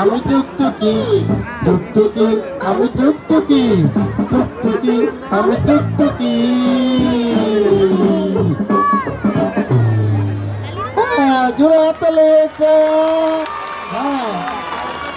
আমি টুকটুকি টুকটুকি আমি টুকটুকি টুকটুকি আমি টুকটুকি হ্যাঁ জোরে হাততালি হ্যাঁ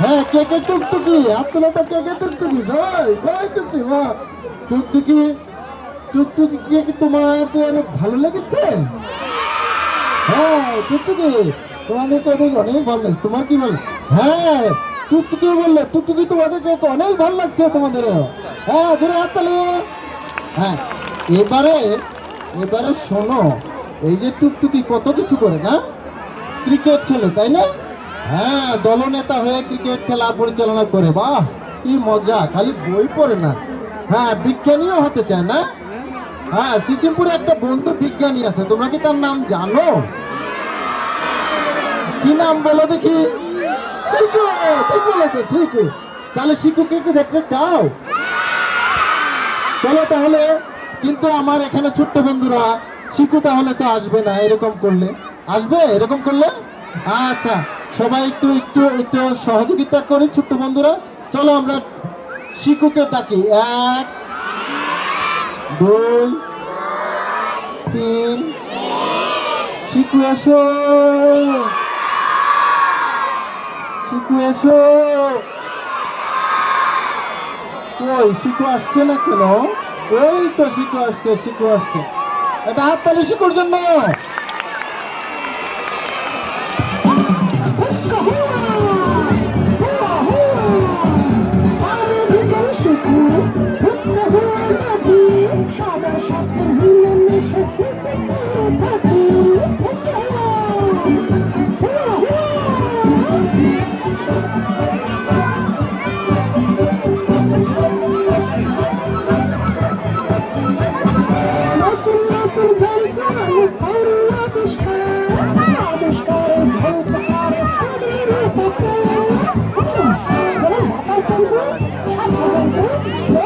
হ্যাঁ কে কে, টুকটুকি তো কে কে, টুকটুকি? সবাই সবাই টুকটুকি, বাহ। টুকটুকি টুকটুকি কে কি তোমাদের ভালো লেগেছে? হ্যাঁ টুকটুকি, তোমাদের অনেক অনেক ভালো লাগছে। তোমার কি বল? হ্যাঁ টুকটুকি বললে, টুকটুকি তোমাদেরকে অনেক ভালো লাগছে তোমাদের। হ্যাঁ ধরে হাত তালি। হ্যাঁ এবারে এবারে শোনো, এই যে টুকটুকি কত কিছু করে না? ক্রিকেট খেলে, তাই না? হ্যাঁ দলনেতা হয়ে ক্রিকেট খেলা পরিচালনা করে। বাহ, কি মজা, খালি বই পড়ে না। হ্যাঁ বিজ্ঞানীও হতে চায় না? হ্যাঁ সিসিমপুরে একটা বন্ধু বিজ্ঞানী আছে, তোমরা কি তার নাম জানো? কি নাম বলো দেখি? ঠিক বলেছ, ঠিক। তাহলে শিখুকে কি দেখতে চাও? চলো তাহলে, কিন্তু আমার এখানে ছোট্ট বন্ধুরা শিখু তাহলে তো আসবে না, এরকম করলে। আসবে, এরকম করলে? আচ্ছা সবাই একটু একটু একটু সহযোগিতা করি ছোট্ট বন্ধুরা। চলো আমরা শিখুকে ডাকি। এক, দুই, তিন। শিখু এসো। শিখু এসো। কই শিখু আসছে না কেন? ওই তো শিখু আসছে শিখু আসছে। এটা হাততালি শিখুর জন্য। Não, não, não.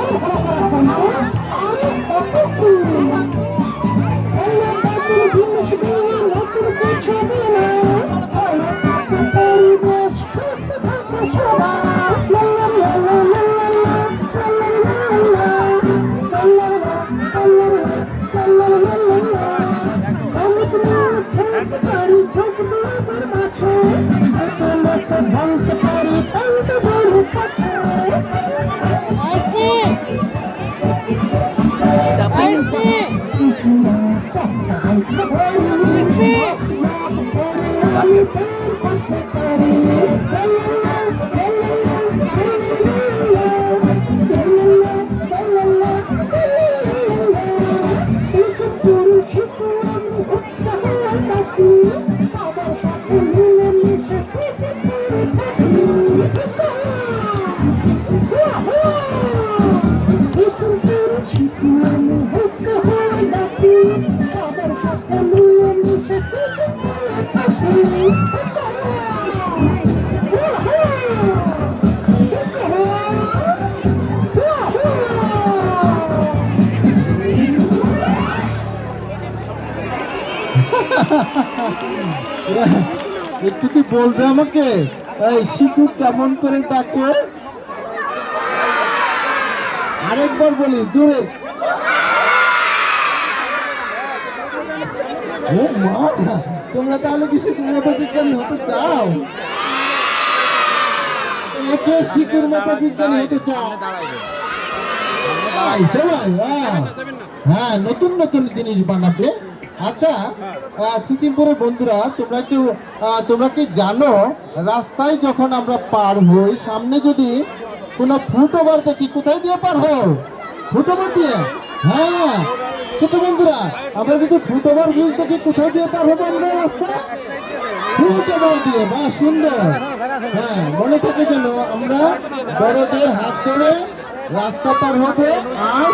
Come on. একটু কি বলবে আমাকে? এই শিকু কেমন করে ডাকে? আরেকবার বলি জোরে। ও মা তোমরা তাহলে কি শিকুর মতো বিজ্ঞানী হতে চাও? একে শিকুর মতো বিজ্ঞানী হতে চাও? হ্যাঁ। হ্যাঁ নতুন নতুন জিনিস বানাবে। আচ্ছা সিকিমপুরের বন্ধুরা, তোমরা একটু তোমরা কি জানো, রাস্তায় যখন আমরা পার হই, সামনে যদি কোনো ফুটওভার দেখি, কোথায় দিয়ে পার হও? ফুটওভার দিয়ে? হ্যাঁ। ছোট বন্ধুরা, আমরা যদি ফুটওভার ব্রিজ দেখি, কোথায় দিয়ে পার হব আমরা রাস্তা ফুটওভার দিয়ে বা সুন্দর। হ্যাঁ মনে থাকে যেন আমরা বড়দের হাত ধরে রাস্তা পার হব আর